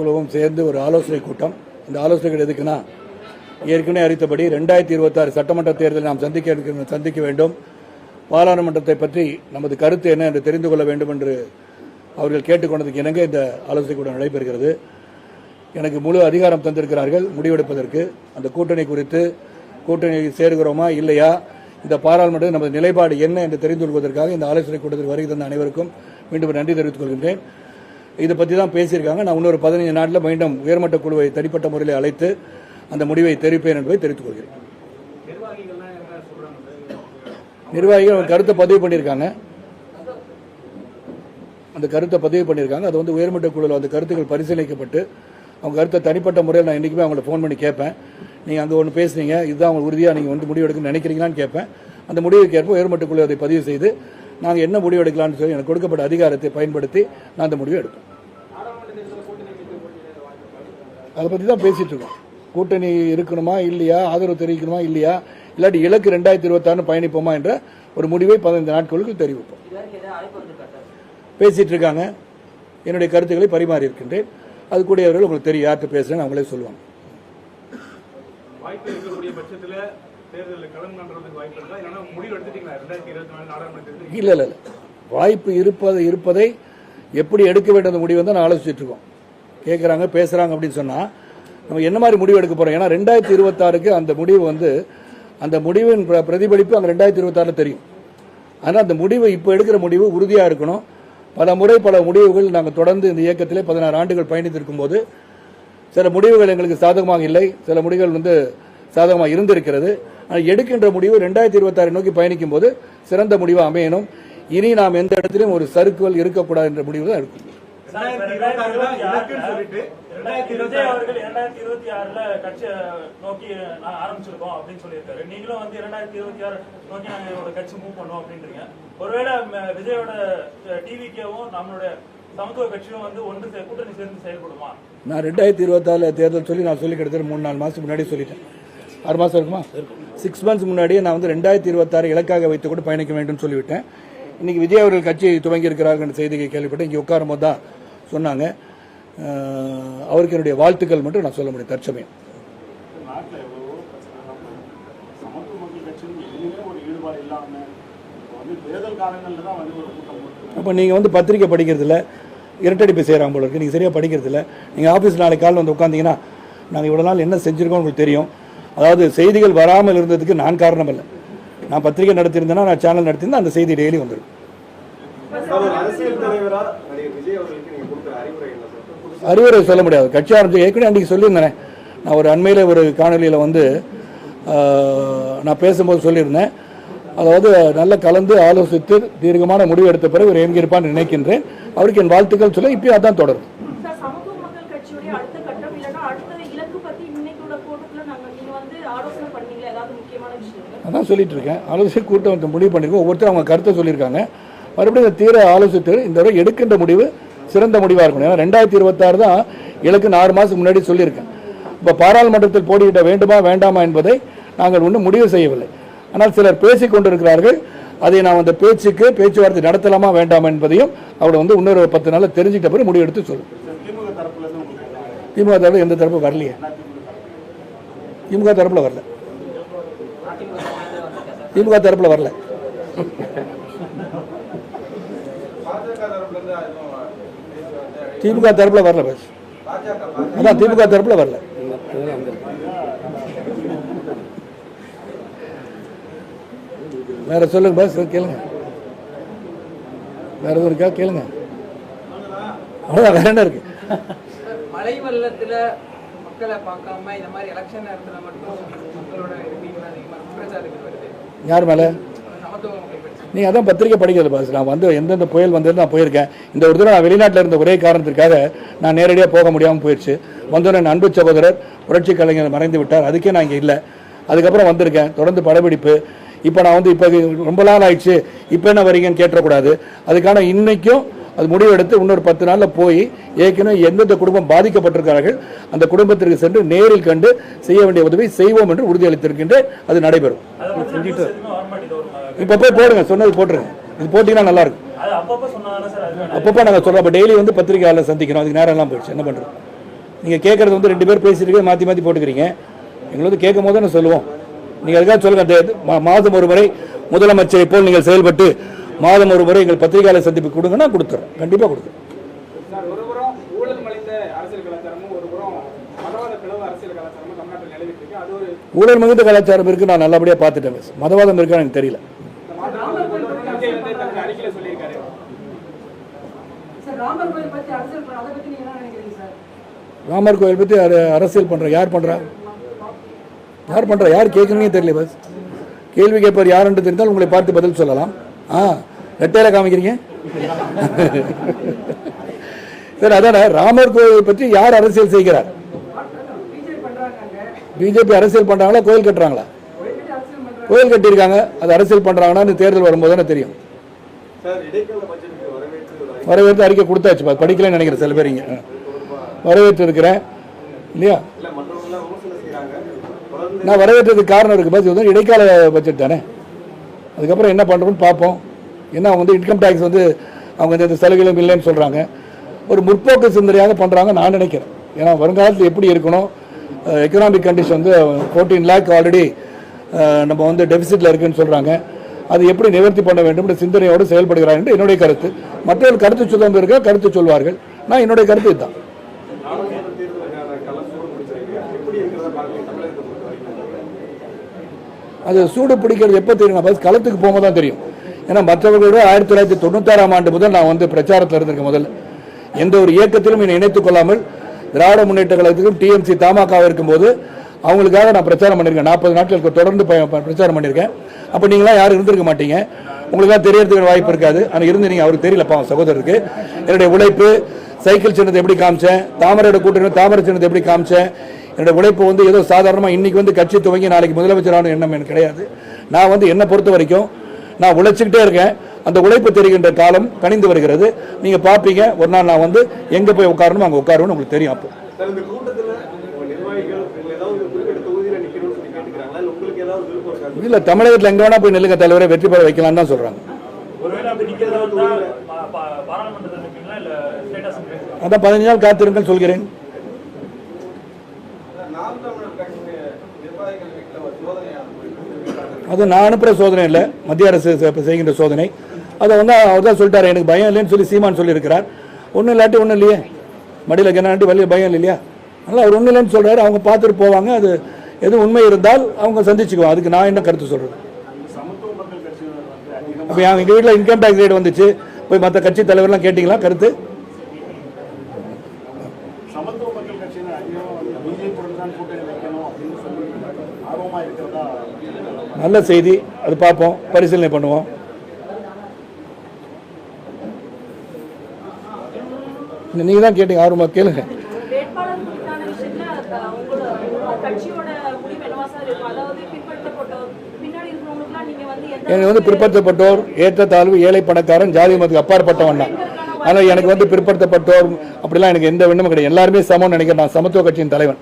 குழுவும் சேர்ந்து ஒரு ஆலோசனை கூட்டம். இந்த ஆலோசனைகள் எதுக்குன்னா ஏற்கனவே அறிவித்தபடி ரெண்டாயிரத்தி இருபத்தாறு சட்டமன்ற தேர்தலை நாம் சந்திக்க சந்திக்க வேண்டும். பாராளுமன்றத்தை பற்றி நமது கருத்து என்ன என்று தெரிந்து கொள்ள வேண்டும் என்று அவர்கள் கேட்டுக்கொண்டதுக்கு இணங்க இந்த ஆலோசனை கூட்டம் நடைபெறுகிறது. எனக்கு முழு அதிகாரம் தந்திருக்கிறார்கள். முடிவெடுப்பதற்கு அந்த கூட்டணி குறித்து கூட்டணி சேருகிறோமா இல்லையா? இந்த பாராளுமன்ற நமது நிலைப்பாடு என்ன என்று தெரிந்து கொள்வதற்காக இந்த ஆலோசனை கூட்டத்தில் வருகை தந்த அனைவருக்கும் மீண்டும் நன்றி தெரிவித்துக் கொள்கின்றேன். இதை பற்றி தான் பேசியிருக்காங்க. நான் இன்னொரு பதினைஞ்சு நாட்டில் மீண்டும் உயர்மட்ட குழுவை தனிப்பட்ட முறையில் அழைத்து அந்த முடிவை தெரிவிப்பேன் என்பதை தெரிவித்துக் கொள்கிறேன். நிர்வாகிகள் கருத்தை பதிவு பண்ணியிருக்காங்க. அந்த கருத்தை பதிவு பண்ணியிருக்காங்க. அது வந்து உயர்மட்ட குழுவில் அந்த கருத்துக்கள் பரிசீலிக்கப்பட்டு அவங்க கருத்தை தனிப்பட்ட முறையில் நான் என்றைக்குமே அவங்கள ஃபோன் பண்ணி கேட்பேன். நீங்கள் அங்கே ஒன்று பேசுனீங்க. இதுதான் அவங்க உறுதியாக நீங்கள் வந்து முடிவு எடுக்கணும்னு நினைக்கிறீங்களான்னு கேட்பேன். அந்த முடிவுக்கு ஏற்ப உயர்மட்ட குழு அதை பதிவு செய்து நாங்கள் என்ன முடிவு எடுக்கலாம்னு சொல்லி எனக்கு கொடுக்கப்பட்ட அதிகாரத்தை பயன்படுத்தி நான் அந்த முடிவை எடுப்பேன். அதை பற்றி தான் பேசிட்டு இருக்கோம். கூட்டணி இருக்கணுமா இல்லையா? ஆதரவு தெரிவிக்கணுமா இல்லையா? இல்லாட்டி இலக்கு ரெண்டாயிரத்தி இருபத்தாறு பயணிப்போமா என்ற ஒரு முடிவை பதினைந்து நாட்களுக்கு தெரிவிப்போம். பேசிட்டு இருக்காங்க. என்னுடைய கருத்துக்களை பரிமாறி இருக்கின்றேன். அது கூடியவர்கள் உங்களுக்கு தெரியும் யார்கிட்ட பேசுறேன்னு அவங்களே சொல்லுவாங்க. வாய்ப்பு இருக்கக்கூடிய பட்சத்துல தேர்தலில் களம் காண்றதுக்கு வாய்ப்பு இருக்கா? இல்லைன்னா முடிவு எடுத்துட்டீங்களா? ரெண்டாயிரத்தி இருபத்தி நாலு நாடாளுமன்ற தேர்தல் இல்லை இல்லை இல்லை. வாய்ப்பு இருப்பது இருப்பதை எப்படி எடுக்க வேண்டும் முடிவு வந்து நான் ஆலோசிச்சுட்டு இருக்கோம். கேட்குறாங்க பேசுகிறாங்க அப்படின்னு சொன்னால் நம்ம என்ன மாதிரி முடிவு எடுக்க போகிறோம் ஏன்னா ரெண்டாயிரத்தி இருபத்தாறுக்கு அந்த முடிவு வந்து அந்த முடிவின் பிர- பிரதிபலிப்பு அங்கே ரெண்டாயிரத்தி இருபத்தாறில் தெரியும். ஆனால் அந்த முடிவு இப்போ எடுக்கிற முடிவு உறுதியாக இருக்கணும். பல முறை பல முடிவுகள் நாங்கள் தொடர்ந்து இந்த இயக்கத்திலே பதினாறு ஆண்டுகள் பயணித்திருக்கும் போது சில முடிவுகள் எங்களுக்கு சாதகமாக இல்லை. சில முடிவுகள் வந்து சாதகமாக இருந்திருக்கிறது. ஆனால் எடுக்கின்ற முடிவு ரெண்டாயிரத்தி இருபத்தாறு நோக்கி பயணிக்கும் போது சிறந்த முடிவு அமையணும். இனி நாம் எந்த இடத்திலும் ஒரு சறுக்குகள் இருக்கக்கூடாது என்ற முடிவு தான் இருக்கும் ரெண்டாயிரத்தி இருபத்தி ஆறுல இலக்குன்னு சொல்லிட்டு ரெண்டாயிரத்தி இருபத்தி அவர்கள் இரண்டாயிரத்தி இருபத்தி ஆறுல கட்சியை நோக்கி நான் ஆரம்பிச்சிருக்கோம் அப்படின்னு சொல்லியிருக்காரு. நீங்களும் வந்து இரண்டாயிரத்தி இருபத்தி ஆறு நோக்கி நாங்க எங்களோட கட்சி மூவ் பண்ணுவோம் அப்படின்றீங்க. ஒருவேளை விஜயோட டிவிக்கேவும் நம்மளுடைய சமத்துவ கட்சியும் வந்து ஒன்று சே- கூட்டணி சேர்ந்து செயல்படுமா? நான் ரெண்டாயிரத்தி இருபத்தாறு தேர்தல் சொல்லி நான் சொல்லி கிட்டத்தட்ட மூணு நாலு மாதத்துக்கு முன்னாடி சொல்லிட்டேன். ஆறு மாதம் இருக்குமா? சிக்ஸ் மந்த்ஸ் முன்னாடியே நான் வந்து ரெண்டாயிரத்தி இருபத்தாறு இலக்காக வைத்து கூட பயணிக்க வேண்டும் சொல்லிவிட்டேன். இன்னைக்கு விஜய் அவர்கள் கட்சியை துவங்கி இருக்கிறார்கள் என்ற செய்தியை கேள்விப்பட்டேன். இங்கே உட்காரும் போது தான் சொன்னாங்க. அவருக்கு என்னுடைய வாழ்த்துக்கள் மட்டும் நான் சொல்ல முடியும் தற்சமயம். அப்போ நீங்கள் வந்து பத்திரிக்கை படிக்கிறதில்ல இரட்டடிப்பு செய்கிறாங்க போல இருக்கு. நீங்கள் சரியாக படிக்கிறதில்ல. நீங்கள் ஆஃபீஸ் நாளைக்கு காலையில் வந்து உட்காந்தீங்கன்னா நாங்கள் இவ்வளோ நாள் என்ன செஞ்சுருக்கோம் உங்களுக்கு தெரியும். அதாவது செய்திகள் வராமல் இருந்ததுக்கு நான் காரணம் இல்லை நான் பத்திரிக்கை நடத்தியிருந்தேன்னா நான் சேனல் நடத்தியிருந்தேன் அந்த செய்தி டெய்லி வந்துடும் அறிவுரை சொல்ல முடியாது. கட்சி ஆரம்பிச்சு ஏற்கனவே அன்றைக்கி சொல்லியிருந்தேன். நான் ஒரு அண்மையில் ஒரு காணொலியில் வந்து நான் பேசும்போது சொல்லியிருந்தேன். அதாவது நல்லா கலந்து ஆலோசித்து தீர்க்கமான முடிவு எடுத்த பிறகு ஒரு எங்கிருப்பான்னு நினைக்கின்றேன். அவருக்கு என் வாழ்த்துக்கள் சொல்ல இப்பயும் அதான் தொடரும். அதான் சொல்லிட்டு இருக்கேன் ஆலோசனை கூட்டம் முடிவு பண்ணியிருக்கோம் ஒவ்வொருத்தரும் அவங்க கருத்தை சொல்லியிருக்காங்க. மறுபடியும் இந்த தீர ஆலோசித்து இந்த தடவை எடுக்கின்ற முடிவு சிறந்த முடிவாக இருக்கணும். ஏன்னா ரெண்டாயிரத்தி இருபத்தாறு தான் இலக்கு ஆறு மாதத்துக்கு முன்னாடி சொல்லியிருக்கேன். இப்போ பாராளுமன்றத்தில் போட்டியிட வேண்டுமா வேண்டாமா என்பதை நாங்கள் ஒன்றும் முடிவு செய்யவில்லை. ஆனால் சிலர் பேசிக் கொண்டிருக்கிறார்கள். அதை நான் அந்த பேச்சுக்கு பேச்சுவார்த்தை நடத்தலாமா வேண்டாமா என்பதையும் அவரை வந்து இன்னொரு பத்து நாளில் தெரிஞ்சுக்கிட்ட பிறகு முடிவு எடுத்து சொல்லும். திமுக தரப்பில் எந்த தரப்பு வரலையே. திமுக தரப்பில் வரல. திமுக தரப்பில் வரல பாஜக தரப்புல இருந்து எதுவும் பேச்சுவார்த்தை திமுக தரப்புல வரல பஸ் அதான் திமுக தரப்புல வரல. வேற சொல்லுங்க பஸ் கேளுங்க. வேற எதுவும் இருக்கா? கேளுங்க. அவ்வளோதான் வேற என்ன இருக்கு? மழை வெள்ளத்துல மக்களை பார்க்காம இந்த மாதிரி எலெக்ஷன் நேரத்துல மட்டும் மக்களோட யார் மேலே. நீங்கள் நீ அதான் பத்திரிக்கை படிக்கிறது பாஸ் நான் வந்து எந்தெந்த புயல் வந்தது நான் போயிருக்கேன் இந்த ஒரு தடவை நான் வெளிநாட்டில் இருந்த ஒரே காரணத்திற்காக நான் நேரடியாக போக முடியாமல் போயிடுச்சு வந்தோடனே என் அன்பு சகோதரர் புரட்சி கலைஞர் மறைந்து விட்டார் அதுக்கே நான் இங்கே இல்லை அதுக்கப்புறம் வந்திருக்கேன் தொடர்ந்து படப்பிடிப்பு இப்போ நான் வந்து இப்போ ரொம்ப நாள் ஆயிடுச்சு இப்போ என்ன வரீங்கன்னு கேட்டக்கூடாது அதுக்கான இன்றைக்கும் அது முடிவெடுத்து இன்னொரு பத்து நாளில் போய் ஏற்கனவே எந்தெந்த குடும்பம் பாதிக்கப்பட்டிருக்கிறார்கள் அந்த குடும்பத்திற்கு சென்று நேரில் கண்டு செய்ய வேண்டிய உதவி செய்வோம் என்று உறுதியளித்திருக்கின்றேன் அது நடைபெறும் இப்போ போய் போடுங்க சொன்னது போட்டுருங்க. இது போட்டிங்கன்னா நல்லா இருக்கும் அது அப்பப்போ நாங்கள் சொல்கிறோம் அப்போ டெய்லி வந்து பத்திரிகையாளர் சந்திக்கிறோம். அதுக்கு நேரம் எல்லாம் போயிடுச்சு. என்ன பண்ணுறோம் நீங்கள் கேட்குறது வந்து ரெண்டு பேர் பேசிட்டு மாற்றி மாற்றி போட்டுக்கிறீங்க. எங்களை வந்து கேட்கும் போது நான் சொல்லுவோம். நீங்கள் அதுக்காக சொல்லுங்க. மாதம் ஒரு முறை முதலமைச்சரை போல் நீங்கள் செயல்பட்டு மாதம் ஒரு முறை எங்கள் பத்திரிகையாளர் சந்திப்பு கொடுங்கன்னா கொடுத்துறோம். கண்டிப்பாக கொடுக்குறோம் சார் ஒரு புறம் ஊழல் மலிந்த அரசியல் கலாச்சாரமும் ஒரு புறம் மதவாத பிளவு அரசியல் கலாச்சாரமும் தமிழ்நாட்டில் நிலவிட்டு இருக்கு. அது ஒரு ஊழல் மிகுந்த கலாச்சாரம் இருக்கு. நான் நல்லபடியாக பார்த்துட்டேன் மிஸ். மதவாதம் இருக்கான்னு எனக்கு தெரியல விஜய் வந்து தனது அறிக்கையில சொல்லியிருக்காரு சார் ராமர் கோயில் பத்தி அரசியல் பண்ண அதை பத்தி நீங்க என்ன நினைக்கிறீங்க சார்? ராமர் கோயில் பற்றி அர- அரசியல் பண்ணுற யார் பண்ணுறா யார் பண்ணுறா யார் கேட்குறீங்க தெரியல பஸ். கேள்வி கேட்பார் யார் என்று தெரிந்தால் உங்களை பார்த்து பதில் சொல்லலாம். ஆ ரெட்டையில காமிக்கிறீங்க? சரி அதானே ராமர் கோயில் பற்றி யார் அரசியல் செய்கிறார்? பிஜேபி அரசியல் பண்ணுறாங்களா கோயில் கட்டுறாங்களா? கோயில் கட்டி அரசியல் பண்றாங்க கோயில் கட்டியிருக்காங்க அது அரசியல் பண்ணுறாங்கன்னு தேர்தல் வரும்போது தானே தெரியும். சார் இடைக்கால பட்ஜெட்டுக்கு வரவேற்று அறிக்கை வரவேற்று கொடுத்தாச்சு படிக்கலன்னு நினைக்கிறேன் சில பேர் இங்கே. வரவேற்று இருக்கிறேன். இல்லையா? நான் வரவேற்றதுக்கு காரணம் இருக்கு பஸ் வந்து இடைக்கால பட்ஜெட் தானே. அதுக்கப்புறம் என்ன பண்ணுறோம்னு பார்ப்போம். ஏன்னா அவங்க வந்து இன்கம் டேக்ஸ் வந்து அவங்க இந்த சலுகைகளும் இல்லைன்னு சொல்கிறாங்க ஒரு முற்போக்கு சிந்தனையாக பண்ணுறாங்க நான் நினைக்கிறேன். ஏன்னா வருங்காலத்தில் எப்படி இருக்கணும்? எக்கனாமிக் கண்டிஷன் வந்து ஃபோர்டீன் லேக் ஆல்ரெடி நம்ம வந்து டெபிசிட்டில் இருக்குன்னு சொல்கிறாங்க அது எப்படி நிவர்த்தி பண்ண வேண்டும் என்ற சிந்தனையோடு செயல்படுகிறார் என்று என்னுடைய கருத்து. மற்றவர்கள் கருத்து சொல்லுவாங்க இருக்க கருத்து சொல்வார்கள். நான் என்னுடைய கருத்து இதுதான். அது சூடு பிடிக்கிறது எப்போ தெரியும்? பஸ் களத்துக்கு போகும்போது தான் தெரியும். ஏன்னா மற்றவர்களோட ஆயிரத்தி தொள்ளாயிரத்தி தொண்ணூத்தாறாம் ஆண்டு முதல் நான் வந்து பிரச்சாரத்தில் இருந்திருக்கேன் முதல்ல. எந்த ஒரு இயக்கத்திலும் என்னை இணைத்துக் கொள்ளாமல் திராவிட முன்னேற்ற கழகத்துக்கும் டிஎம்சி தமாக இருக்கும்போது அவங்களுக்காக நான் பிரச்சாரம் பண்ணியிருக்கேன். நாற்பது நாட்களுக்கு தொடர்ந்து பிரச்சாரம் பண்ணியிருக்கேன். அப்போ நீங்களாம் யாரும் இருந்திருக்க மாட்டீங்க. உங்களுக்காக தெரியறதுக்கு வாய்ப்பு இருக்காது. ஆனால் இருந்து நீங்கள் அவருக்கு தெரியல பாவம் சகோதரருக்கு. என்னுடைய உழைப்பு சைக்கிள் சின்னத்தை எப்படி காமிச்சேன்? தாமரையோட கூட்டணி தாமரை சின்னத்தை எப்படி காமிச்சேன்? என்னோட உழைப்பு வந்து ஏதோ சாதாரணமாக இன்னைக்கு வந்து கட்சி துவங்கி நாளைக்கு முதலமைச்சரான எண்ணம் எனக்கு கிடையாது. நான் வந்து என்னை பொறுத்த வரைக்கும் நான் உழைச்சிக்கிட்டே இருக்கேன். அந்த உழைப்பு தெரிகின்ற காலம் கணிந்து வருகிறது. நீங்கள் பார்ப்பீங்க ஒரு நாள் நான் வந்து எங்கே போய் உட்காரணும் அங்கே உட்காருன்னு உங்களுக்கு தெரியும் அப்போ சார் இந்த கூட்டத்துல உங்க நிர்வாகிகள் இல்ல ஏதாவது ஒரு குறிப்பிட்ட தொகுதியில நிக்கணும்னு சொல்லி கேட்டுக்கிறாங்களா இல்ல உங்களுக்கு ஏதாவது விருப்பம் இருக்கா இல்லை தமிழகத்தில் எங்கே வேணா போய் நெல்லுங்க தலைவரை வெற்றி பெற வைக்கலாம்னு தான் சொல்கிறாங்க இல்ல அதான் பதினஞ்சு நாள் காத்திருங்கன்னு சொல்கிறேன் அது நான் அனுப்புகிற சோதனை இல்லை மத்திய அரசு செய்கின்ற சோதனை. அதை வந்து அவர் தான் சொல்லிட்டாரு எனக்கு பயம் இல்லைன்னு சொல்லி சீமான் சொல்லியிருக்கிறார். ஒன்றும் இல்லாட்டி ஒன்றும் இல்லையே. மடியில் கிணாட்டி வெளியே பயம் இல்லையா? அதனால் அவர் ஒன்றும் இல்லைன்னு சொல்கிறாரு அவங்க பார்த்துட்டு போவாங்க. அது எது உண்மை இருந்தால் அவங்க சந்திச்சுக்குவோம் அதுக்கு நான் என்ன கருத்து சொல்கிறேன் அப்போ எங்கள் வீட்டில் இன்கம் டேக்ஸ் ரேட் வந்துச்சு. போய் மற்ற கட்சி தலைவர்லாம் கேட்டிங்களா? கருத்து? நல்ல செய்தி. அது பார்ப்போம். பரிசீலனை பண்ணுவோம். நீங்கள் தான் கேட்டீங்க. ஆர்வமாக கேளுங்க வேட்பாளர் குறித்தான விஷயத்துல அஹ், உங்களோட உங்களோட கட்சியோட முடிவு என்னவா சார் இருக்கும் அதாவது பிற்படுத்தப்பட்டோர் பின்னாடி இருக்கிறவங்களுக்குலாம் நீங்க வந்து எந்த எனக்கு வந்து பிற்படுத்தப்பட்டோர் ஏற்றத்தாழ்வு ஏழை பணக்காரன் ஜாதி மதத்துக்கு அப்பாற்பட்டவன் தான். ஆனால் எனக்கு வந்து பிற்படுத்தப்பட்டோர் அப்படிலாம் எனக்கு எந்த எண்ணமும் கிடையாது. எல்லாருமே சமம்னு நினைக்கிறேன். நான் சமத்துவ கட்சியின் தலைவன்.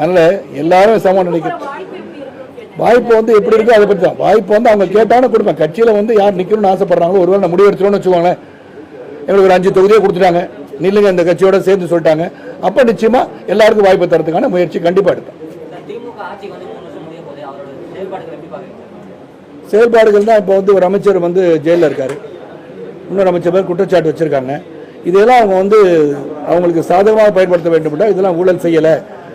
அதனால் எல்லாரும் சமம் நினைக்கிறேன். வாய்ப்பு வந்து எப்படி இருக்கோ அதை பற்றி தான் வாய்ப்பு வந்து அவங்க கேட்டாலும் கொடுப்பேன். கட்சியில் வந்து யார் நிற்கணும்னு ஆசைப்படுறாங்களோ ஒருவேளை நான் முடிவு வச்சுக்கோங்களேன். எங்களுக்கு ஒரு அஞ்சு தொகுதியே கொடுத்துட்டாங்க. நில்லுங்க இந்த கட்சியோட சேர்ந்து சொல்லிட்டாங்க. அப்போ நிச்சயமாக எல்லாருக்கும் வாய்ப்பு தரத்துக்கான முயற்சி கண்டிப்பாக எடுப்பேன். செயல்பாடுகள் தான் இப்போ வந்து ஒரு அமைச்சர் வந்து ஜெயிலில் இருக்கார். இன்னொரு அமைச்சர் பேர் குற்றச்சாட்டு வச்சுருக்காங்க. இதெல்லாம் அவங்க வந்து அவங்களுக்கு சாதகமாக பயன்படுத்த வேண்டும் இதெல்லாம் ஊழல் செய்யலை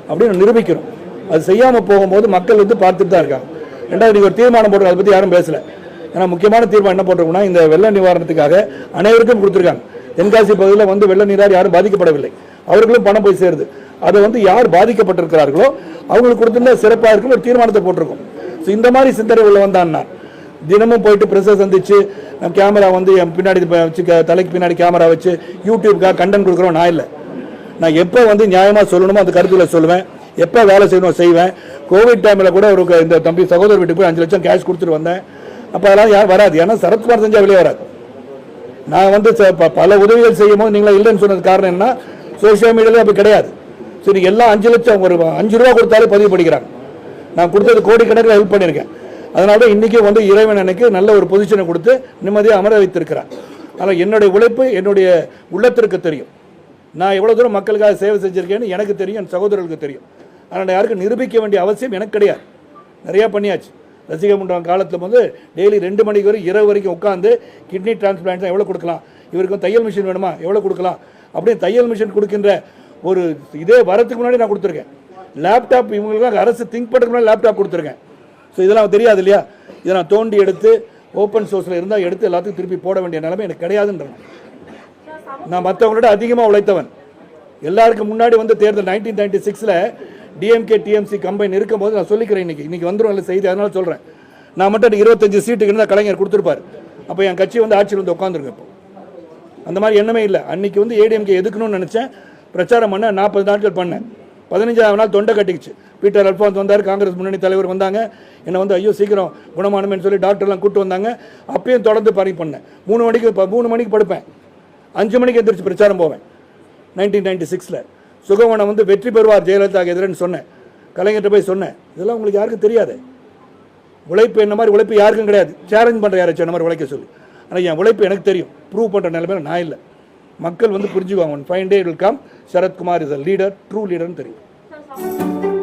அப்படின்னு நிரூபிக்கணும் அது செய்யாமல் போகும்போது மக்கள் வந்து பார்த்துட்டு தான் இருக்காங்க. ரெண்டாவது நீங்க ஒரு தீர்மானம் போட்டு அதை பற்றி யாரும் பேசலை. ஏன்னா முக்கியமான தீர்மானம் என்ன போட்டிருக்கோம்னா இந்த வெள்ள நிவாரணத்துக்காக அனைவருக்கும் கொடுத்துருக்காங்க. தென்காசி பகுதியில் வந்து வெள்ள நீரால் யாரும் பாதிக்கப்படவில்லை. அவர்களும் பணம் போய் சேருது. அதை வந்து யார் பாதிக்கப்பட்டிருக்கிறார்களோ அவங்களுக்கு கொடுத்துருந்தா சிறப்பாக இருக்குன்னு ஒரு தீர்மானத்தை போட்டிருக்கோம். ஸோ இந்த மாதிரி சிந்தனை உள்ள வந்தான் தினமும் போயிட்டு ப்ரெஸ்ஸை சந்திச்சு கேமரா வந்து என் பின்னாடி வச்சு தலைக்கு பின்னாடி கேமரா வச்சு யூடியூப்காக கண்டென்ட் கொடுக்குறோம். நான் இல்லை. நான் எப்போ வந்து நியாயமாக சொல்லணுமோ அந்த கருத்தில் சொல்லுவேன். எப்போ வேலை செய்யணும் செய்வேன். கோவிட் டைமில் கூட ஒரு இந்த தம்பி சகோதரர் வீட்டுக்கு போய் அஞ்சு லட்சம் கேஷ் கொடுத்துட்டு வந்தேன். அப்போ அதெல்லாம் யார் வராது. ஏன்னா சரத்குமார் செஞ்சால் வெளியே வராது. நான் வந்து ச- பல உதவிகள் செய்யும் போது நீங்களா இல்லைன்னு சொன்னது காரணம் என்ன சோஷியல் மீடியாவில் அப்படி கிடையாது. சரி எல்லாம் அஞ்சு லட்சம் ஒரு அஞ்சு ரூபா கொடுத்தாலே பதிவு படிக்கிறாங்க நான் கொடுத்தது கோடிக்கணக்கில் ஹெல்ப் பண்ணியிருக்கேன். அதனால தான் இன்றைக்கி வந்து இறைவன் எனக்கு நல்ல ஒரு பொசிஷனை கொடுத்து நிம்மதியாக அமர வைத்திருக்கிறார். ஆனால் என்னுடைய உழைப்பு என்னுடைய உள்ளத்திற்கு தெரியும். நான் எவ்வளோ தூரம் மக்களுக்காக சேவை செஞ்சுருக்கேன்னு எனக்கு தெரியும் என் சகோதரர்களுக்கு தெரியும். ஆனால் யாருக்கும் நிரூபிக்க வேண்டிய அவசியம் எனக்கு கிடையாது. நிறையா பண்ணியாச்சு. ரசிக மன்றம் காலத்தில் வந்து டெய்லி ரெண்டு மணிக்கு வரை இரவு வரைக்கும் உட்காந்து கிட்னி டிரான்ஸ்பிளான்ட் எவ்வளோ கொடுக்கலாம்? இவருக்கும் தையல் மிஷின் வேணுமா? எவ்வளோ கொடுக்கலாம்? அப்படியே தையல் மிஷின் கொடுக்கின்ற ஒரு இதே வரத்துக்கு முன்னாடி நான் கொடுத்துருக்கேன். லேப்டாப் இவங்களுக்கு அரசு திங்க் பண்ணுறதுக்கு முன்னாடி லேப்டாப் கொடுத்துருக்கேன். ஸோ இதெல்லாம் தெரியாது இல்லையா? இதை நான் தோண்டி எடுத்து ஓப்பன் சோர்ஸில் இருந்தால் எடுத்து எல்லாத்துக்கும் திருப்பி போட வேண்டிய நிலைமை எனக்கு கிடையாதுன்றேன் நான் மற்றவங்களோட அதிகமாக உழைத்தவன். எல்லாருக்கும் முன்னாடி வந்து தேர்தல் நைன்டீன் நைன்டி சிக்ஸில் டிஎம்கே டிஎம்சி கம்பைன் இருக்கும்போது நான் சொல்லிக்கிறேன் இன்றைக்கி இன்னைக்கு வந்துடும் இல்லை செய்தி அதனால் சொல்கிறேன் நான் மட்டும் இருபத்தஞ்சு சீட்டுக்கு இருந்தால் கலைஞர் கொடுத்துருப்பார். அப்போ என் கட்சி வந்து ஆட்சியில் வந்து உட்காந்துருக்கு இப்போ. அந்த மாதிரி எண்ணமே இல்லை. அன்னைக்கு வந்து ஏடிஎம்கே எதுக்கணும்னு நினச்சேன். பிரச்சாரம் பண்ண நாற்பது நாட்கள் பண்ணேன். பதினஞ்சாவது நாள் தொண்டை கட்டிக்கிச்சு. பீட்டர் அல்ஃபான்ஸ் வந்தார் காங்கிரஸ் முன்னணி தலைவர் வந்தாங்க. என்னை வந்து ஐயோ சீக்கிரம் குணமானமேன்னு சொல்லி டாக்டர்லாம் கூட்டு வந்தாங்க. அப்பயும் தொடர்ந்து பணி பண்ணேன். மூணு மணிக்கு ப- மூணு மணிக்கு படுப்பேன். அஞ்சு மணிக்கு எந்திரிச்சு பிரச்சாரம் போவேன். நைன்டீன் நைன்டி சிக்ஸில் சுகவனம் வந்து வெற்றி பெறுவார் ஜெயலலிதாக்கு எதிரன்னு சொன்னேன். கலைஞர்கிட்ட போய் சொன்னேன். இதெல்லாம் உங்களுக்கு யாருக்கும் தெரியாது. உழைப்பு என்ன மாதிரி உழைப்பு யாருக்கும் கிடையாது. சேலஞ்ச் பண்ணுற யாராச்சும் என்ன மாதிரி உழைக்க சொல்லி. ஆனால் என் உழைப்பு எனக்கு தெரியும். ப்ரூவ் பண்ணுற நிலைமையில நான் இல்லை. மக்கள் வந்து புரிஞ்சுக்குவாங்க. Fine day will come Sarathkumar is a leader true லீடர்னு தெரியும்.